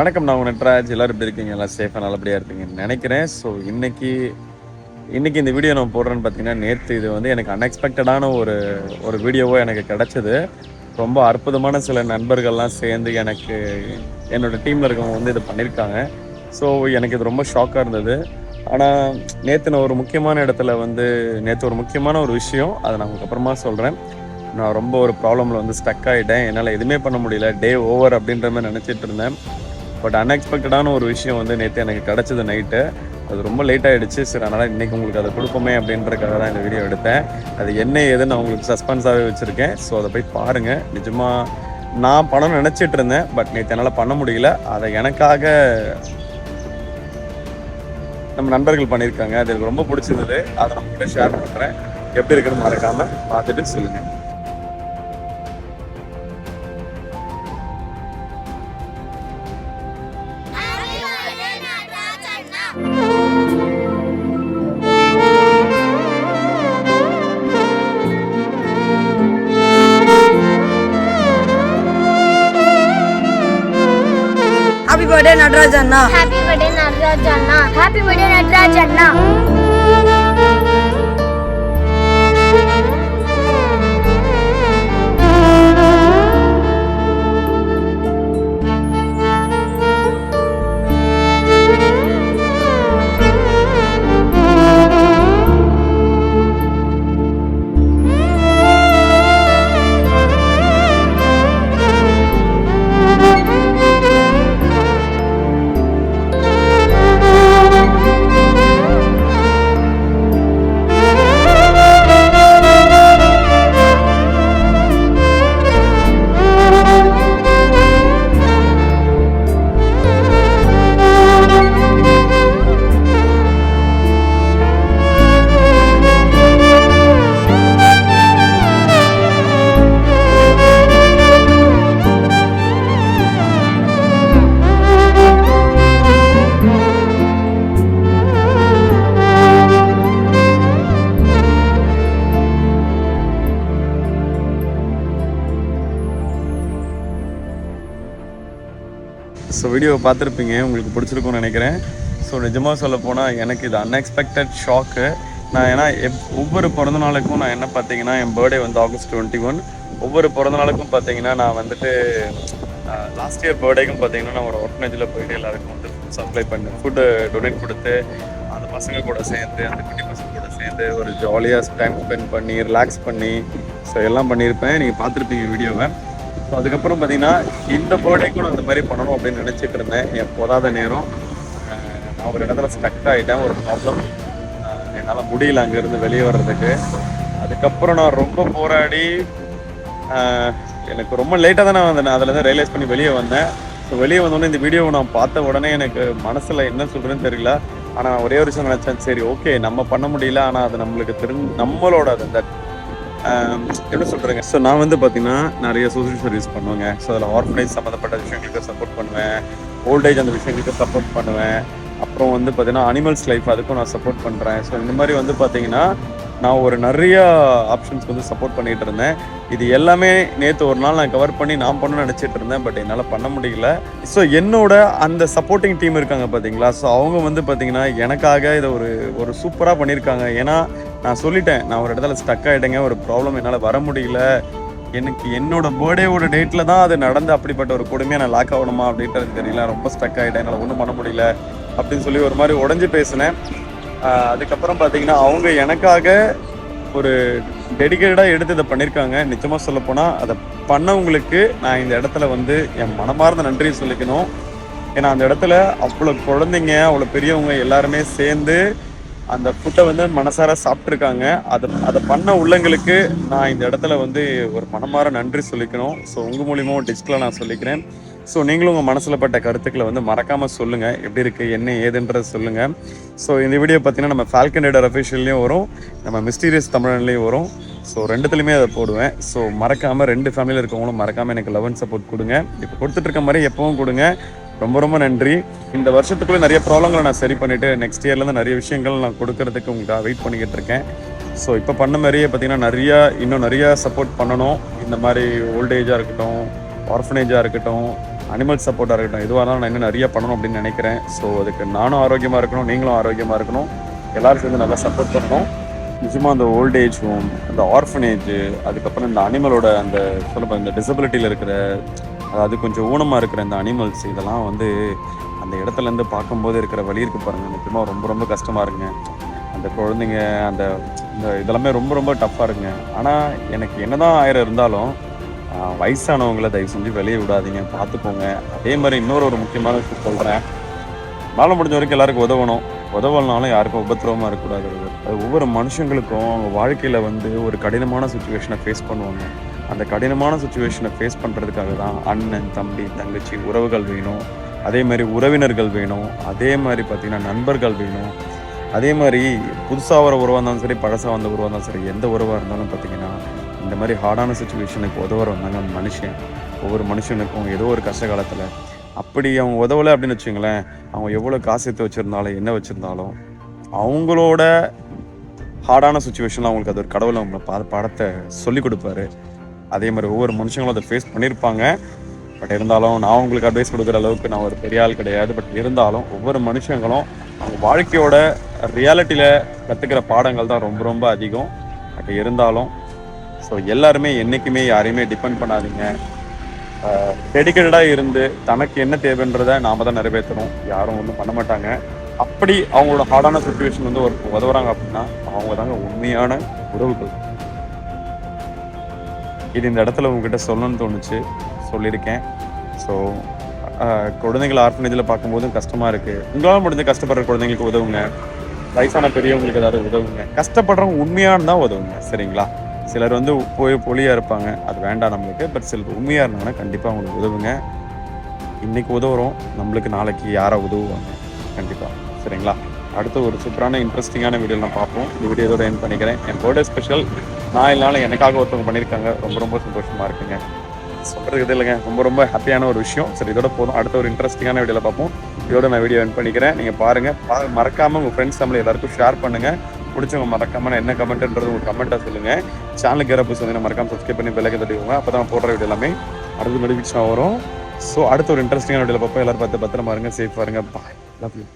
வணக்கம் நான் உங்க நட்ராஜ். எல்லாரும் எப்படி இருக்கீங்க? எல்லாம் சேஃபாக நல்லபடியாக இருப்பீங்கன்னு நினைக்கிறேன். ஸோ இன்றைக்கி இன்றைக்கி இந்த வீடியோ நான் போடுறேன்னு பார்த்தீங்கன்னா நேற்று இது வந்து எனக்கு அன்எக்ஸ்பெக்டடான ஒரு ஒரு வீடியோவோ எனக்கு கிடச்சிது. ரொம்ப அற்புதமான சில நண்பர்கள்லாம் சேர்ந்து எனக்கு என்னோட டீமில் இருக்கவங்க வந்து இது பண்ணியிருக்காங்க. ஸோ எனக்கு இது ரொம்ப ஷாக்காக இருந்தது. ஆனால் நேற்று நான் ஒரு முக்கியமான இடத்துல வந்து நேற்று ஒரு முக்கியமான ஒரு விஷயம் அதை நான் உங்களுக்கு அப்புறமா சொல்கிறேன் நான் ரொம்ப ஒரு ப்ராப்ளமில் வந்து ஸ்டக் ஆகிட்டேன் என்னால் எதுவுமே பண்ண முடியல. டே ஓவர் அப்படின்ற மாதிரி நினச்சிட்டு இருந்தேன். பட் அன்எக்ஸ்பெக்டடான ஒரு விஷயம் வந்து நேற்று எனக்கு கிடச்சது நைட்டு அது ரொம்ப லேட் ஆகிடுச்சு சரி அதனால் இன்றைக்கி உங்களுக்கு அதை கொடுப்போமே அப்படின்றக்காக தான் இந்த வீடியோ எடுத்தேன். அது என்ன ஏதுன்னு நான் உங்களுக்கு சஸ்பென்ஸாகவே வச்சுருக்கேன். ஸோ அதை போய் பாருங்கள் நிஜமாக நான் பணம் நினச்சிட்டு இருந்தேன். பட் நேற்று என்னால் பண்ண முடியல. அதை எனக்காக நம்ம நண்பர்கள் பண்ணியிருக்காங்க. அது எனக்கு ரொம்ப பிடிச்சிருந்தது. அதை நம்ம கூட ஷேர் பண்ணுறேன் எப்படி இருக்குன்னு மறக்காமல் பார்த்துட்டு சொல்லுங்கள் బర్త్డే నటరాజ్ అన్న హ్యాపీ బర్త్డే నటరాజ్ అన్న హ్యాపీ బర్త్డే నటరాజ్ అన్న ஸோ வீடியோவை பார்த்துருப்பீங்க. உங்களுக்கு பிடிச்சிருக்கும்னு நினைக்கிறேன். ஸோ நிஜமாக சொல்ல போனால் எனக்கு இது அன்எக்ஸ்பெக்டட் ஷாக்கு நான் ஏன்னா எப் ஒவ்வொரு பிறந்த நாளுக்கும் நான் என்ன பார்த்தீங்கன்னா என் பர்த்டே வந்து ஆகஸ்ட் டுவெண்ட்டி ஒன் ஒவ்வொரு பிறந்த நாளுக்கும் பார்த்தீங்கன்னா நான் வந்துட்டு லாஸ்ட் இயர் பர்த்டேக்கும் பார்த்தீங்கன்னா நான் ஒரு ஒர்ஃபனேஜில் போயிட்டு எல்லாருக்கும் வந்து ஃபுட் சப்ளை பண்ணி ஃபுட்டு டொனேட் கொடுத்து அந்த பசங்க கூட சேர்ந்து அந்த குட்டி பசங்க கூட சேர்ந்து ஒரு ஜாலியாக டைம் ஸ்பெண்ட் பண்ணி ரிலாக்ஸ் பண்ணி ஸோ எல்லாம் பண்ணியிருப்பேன். நீங்கள் பார்த்துருப்பீங்க வீடியோவை ஸோ அதுக்கப்புறம் பார்த்தீங்கன்னா இந்த பர்த்டேக்கும் நான் இந்த மாதிரி பண்ணணும் அப்படின்னு நினச்சிட்டு இருந்தேன். என் போதாத நேரம். நான் ஒரு இடத்துல ஸ்டக் ஆகிட்டேன் ஒரு ப்ராப்ளம் என்னால் முடியல அங்கேருந்து வெளியே வர்றதுக்கு. அதுக்கப்புறம் நான் ரொம்ப போராடி எனக்கு ரொம்ப லேட்டாக தான் நான் வந்தேன் அதுலேருந்து ரியலைஸ் பண்ணி வெளியே வந்தேன். ஸோ வெளியே வந்தோடனே இந்த வீடியோவை நான் பார்த்த உடனே எனக்கு மனசில் என்ன சொல்கிறேன்னு தெரியல. ஆனால் ஒரே ஒரு விஷயம் நினச்சேன். சரி ஓகே நம்ம பண்ண முடியல. ஆனால் அது நம்மளுக்கு தெரிஞ்சு நம்மளோட அது அந்த எப்படி சொல்கிறேங்க ஸோ நான் வந்து பார்த்தீங்கன்னா நிறைய சோசியல் சர்வீஸ் பண்ணுவேங்க. ஸோ அதில் ஆர்ஃபனேஜ் சம்மந்தப்பட்ட விஷயங்களுக்கு சப்போர்ட் பண்ணுவேன். ஓல்டேஜ் அந்த விஷயங்களுக்கு சப்போர்ட் பண்ணுவேன். அப்புறம் வந்து பார்த்தீங்கன்னா அனிமல்ஸ் லைஃப் அதுக்கும் நான் சப்போர்ட் பண்ணுறேன் ஸோ இந்த மாதிரி வந்து பார்த்தீங்கன்னா நான் ஒரு நிறைய ஆப்ஷன்ஸ் வந்து சப்போர்ட் பண்ணிகிட்டு இருந்தேன். இது எல்லாமே நேற்று ஒரு நாள் நான் கவர் பண்ணி நான் பண்ண நினச்சிட்டு இருந்தேன் பட் என்னால் பண்ண முடியல. ஸோ என்னோட அந்த சப்போர்ட்டிங் டீம் இருக்காங்க பார்த்தீங்களா ஸோ அவங்க வந்து பார்த்தீங்கன்னா எனக்காக இதை ஒரு ஒரு சூப்பராக பண்ணியிருக்காங்க. ஏன்னா நான் சொல்லிட்டேன் நான் ஒரு இடத்துல ஸ்டக் ஆகிட்டேங்க ஒரு ப்ராப்ளம் என்னால் வர முடியல. எனக்கு என்னோட பர்த்டேவோட டேட்டில் தான் அது நடந்து அப்படிப்பட்ட ஒரு கொடுமையாக நான் லாக் ஆகணுமா அப்படின்றது தெரியல. ரொம்ப ஸ்டக் ஆகிட்டேன் என்னால் ஒன்றும் பண்ண முடியல அப்படின்னு சொல்லி ஒரு மாதிரி உடஞ்சி பேசினேன். அதுக்கப்புறம் பார்த்தீங்கன்னா அவங்க எனக்காக ஒரு டெடிக்கேட்டடாக எடுத்து இதை பண்ணியிருக்காங்க நிச்சயமாக சொல்லப்போனால் அதை பண்ணவங்களுக்கு நான் இந்த இடத்துல வந்து என் மனமார்ந்த நன்றியை சொல்லிக்கணும். ஏன்னா அந்த இடத்துல அவ்வளோ குழந்தைங்க அவ்வளோ பெரியவங்க எல்லாருமே சேர்ந்து அந்த ஃபுட்டை வந்து மனசார சாப்பிட்ருக்காங்க அதை அதை பண்ண உள்ளங்களுக்கு நான் இந்த இடத்துல வந்து ஒரு மனமார நன்றி சொல்லிக்கணும். ஸோ உங்கள் மூலியமாக டிஸ்கில் நான் சொல்லிக்கிறேன். ஸோ நீங்களும் உங்கள் மனசில் பட்ட கருத்துக்களை வந்து மறக்காமல் சொல்லுங்கள் எப்படி இருக்குது என்ன ஏதுன்றதை சொல்லுங்கள் ஸோ இந்த வீடியோ பார்த்தீங்கன்னா நம்ம ஃபால்கன் ரைடர் அஃபிஷியல்லையும் வரும். நம்ம மிஸ்டீரியஸ் தமிழன்லேயும் வரும். ஸோ ரெண்டுத்துலையுமே அதை போடுவேன். ஸோ மறக்காமல் ரெண்டு ஃபேமிலியில் இருக்கவங்களும் மறக்காமல் எனக்கு லவ் அண்ட் சப்போர்ட் கொடுங்க. இப்போ கொடுத்துட்ருக்க மாதிரி எப்பவும் கொடுங்க. ரொம்ப ரொம்ப நன்றி. இந்த வருஷத்துக்குள்ளே நிறைய ப்ராப்ளங்களை நான் சரி பண்ணிவிட்டு நெக்ஸ்ட் இயர்லேருந்து நிறைய விஷயங்கள் நான் கொடுக்கறதுக்கு உங்களுக்கு வெயிட் பண்ணிக்கிட்டு இருக்கேன். ஸோ இப்போ பண்ண மாதிரியே பார்த்தீங்கன்னா நிறையா இன்னும் நிறையா சப்போர்ட் பண்ணணும். இந்த மாதிரி ஓல்டேஜாக இருக்கட்டும் ஆர்ஃபனேஜாக இருக்கட்டும் அனிமல் சப்போர்ட்டாக இருக்கட்டும் எதுவாக இருந்தாலும் நான் இன்னும் நிறைய பண்ணணும் அப்படின்னு நினைக்கிறேன். ஸோ அதுக்கு நானும் ஆரோக்கியமாக இருக்கணும் நீங்களும் ஆரோக்கியமாக இருக்கணும். எல்லோரும் சேர்ந்து நல்லா சப்போர்ட் பண்ணணும். நிஜமாக அந்த ஓல்டேஜ் ஹோம் அந்த ஆர்ஃபனேஜ் அதுக்கப்புறம் இந்த அனிமலோட அந்த சொல்ல இந்த டிசபிலிட்டியில் இருக்கிற அதாவது கொஞ்சம் ஊனமாக இருக்கிற இந்த அனிமல்ஸ் இதெல்லாம் வந்து அந்த இடத்துல இருந்து பார்க்கும்போது இருக்கிற வழி இருக்கு பாருங்கள் நிச்சயமாக ரொம்ப ரொம்ப கஷ்டமாக இருக்குங்க. அந்த குழந்தைங்க அந்த இந்த இதெல்லாமே ரொம்ப ரொம்ப டஃப்பாக இருக்குங்க. ஆனால் எனக்கு என்னதான் ஆயிரம் இருந்தாலும் வயசானவங்களை வயசானவங்கள தயவு செஞ்சு வெளியே விடாதீங்க. பார்த்துக்கோங்க. அதே மாதிரி இன்னொரு ஒரு முக்கியமான விஷயம் சொல்கிறேன் மேலே முடிஞ்ச வரைக்கும் எல்லாருக்கும் உதவணும். உதவலனாலும் யாருக்கும் உபத்திரவமாக இருக்கக்கூடாது. அது ஒவ்வொரு மனுஷங்களுக்கும் அவங்க வாழ்க்கையில் வந்து ஒரு கடினமான சுச்சுவேஷனை ஃபேஸ் பண்ணுவாங்க. அந்த கடினமான சுச்சுவேஷனை ஃபேஸ் பண்ணுறதுக்காக தான் அண்ணன் தம்பி தங்கச்சி உறவுகள் வேணும். அதே மாதிரி உறவினர்கள் வேணும். அதே மாதிரி பார்த்திங்கன்னா நண்பர்கள் வேணும். அதே மாதிரி புதுசாக வர உறவாக இருந்தாலும் சரி பழசாக வந்த உறவாக இருந்தாலும் சரி எந்த உறவாக இருந்தாலும் பார்த்தீங்கன்னா இந்த மாதிரி ஹார்டான சுச்சுவேஷனுக்கு உதவ வந்தாங்க மனுஷன். ஒவ்வொரு மனுஷனுக்கும் ஏதோ ஒரு கஷ்ட காலத்தில். அப்படி அவங்க உதவலை அப்படின்னு வச்சுங்களேன் அவங்க எவ்வளோ காசு எடுத்து வச்சுருந்தாலும் என்ன வச்சுருந்தாலும் அவங்களோட ஹார்டான சுச்சுவேஷனில் அவங்களுக்கு அது ஒரு கடவுள் அவங்கள பா படத்தை சொல்லி கொடுப்பாரு. அதே மாதிரி ஒவ்வொரு மனுஷங்களும் அதை ஃபேஸ் பண்ணியிருப்பாங்க. பட் இருந்தாலும் நான் உங்களுக்கு அட்வைஸ் கொடுக்குற அளவுக்கு நான் ஒரு பெரிய ஆள் கிடையாது. பட் இருந்தாலும் ஒவ்வொரு மனுஷங்களும் அவங்க வாழ்க்கையோட ரியாலிட்டியில் கற்றுக்கிற பாடங்கள் தான் ரொம்ப ரொம்ப அதிகம். பட் இருந்தாலும் ஸோ எல்லாருமே என்றைக்குமே யாரையுமே டிபெண்ட் பண்ணாதீங்க. டெடிக்கேட்டடாக இருந்து தனக்கு என்ன தேவைன்றதை நாம தான் நிறைவேற்றணும். யாரும் ஒன்றும் பண்ண மாட்டாங்க. அப்படி அவங்களோட ஹார்டான சுச்சுவேஷன் வந்து ஒரு உதவுறாங்க அப்படின்னா அவங்க தாங்க உண்மையான உறவுகள். இது இந்த இடத்துல உங்ககிட்ட சொல்லணும்னு தோணுச்சு சொல்லியிருக்கேன். ஸோ குழந்தைங்களை ஆர்ஃபனேஜில் பார்க்கும்போதும் கஷ்டமாக இருக்குது உங்களால் முடிஞ்ச கஷ்டப்படுற குழந்தைங்களுக்கு உதவுங்க. வயசான பெரியவங்களுக்கு ஏதாவது உதவுங்க. கஷ்டப்படுறவங்க உண்மையானு தான் உதவுங்க சரிங்களா? சிலர் வந்து போய் பொலியாக இருப்பாங்க. அது வேண்டாம் நம்மளுக்கு. பட் சிலர் உண்மையாக இருந்தாங்கன்னா கண்டிப்பாக அவங்களுக்கு உதவுங்க. இன்னைக்கு உதவுறோம். நம்மளுக்கு நாளைக்கு யாரை உதவுவாங்க. கண்டிப்பாக சரிங்களா? அடுத்த ஒரு சூப்பரான இன்ட்ரெஸ்டிங்கான வீடியோ நான் பார்ப்போம். இந்த வீடியோ இதோட என் பண்ணிக்கிறேன். என் பர்த்டே ஸ்பெஷல் நான் இல்லைனாலும் எனக்காக ஒருத்தவங்க பண்ணியிருக்காங்க. ரொம்ப ரொம்ப சந்தோஷமாக இருக்குங்க. சொல்கிறது இது இல்லைங்க. ரொம்ப ரொம்ப ஹாப்பியான ஒரு விஷயம். சரி இதோட போதும். அடுத்த ஒரு இன்ட்ரெஸ்டிங்கான வீடியோவில் பார்ப்போம். இதோட நான் வீடியோ என் பண்ணிக்கிறேன். நீங்கள் பாருங்கள் பா மறக்காமல் உங்கள் ஃப்ரெண்ட்ஸ் தமிழ் எல்லாருக்கும் ஷேர் பண்ணுங்கள் பிடிச்சவங்க மறக்காம என்ன கமெண்ட்ன்றது உங்கள் கமெண்ட்டாக சொல்லுங்கள் சேனலுக்கு யாராவது புதுசு வந்து மறக்காம சப்ஸ்கிரைப் பண்ணி பெல்லைக்கு தட்டிக்கோங்க. அப்போ தான் போடுற வீடியோ எல்லாமே அடுத்த நோட்டிஃபிகேஷன் வரும். ஸோ அடுத்த ஒரு இன்ட்ரெஸ்டிங்கான வீடியோவில் பார்ப்போம். எல்லாரும் பார்த்து பத்திரமா இருங்க. சேஃபாக இருங்க. Bye love you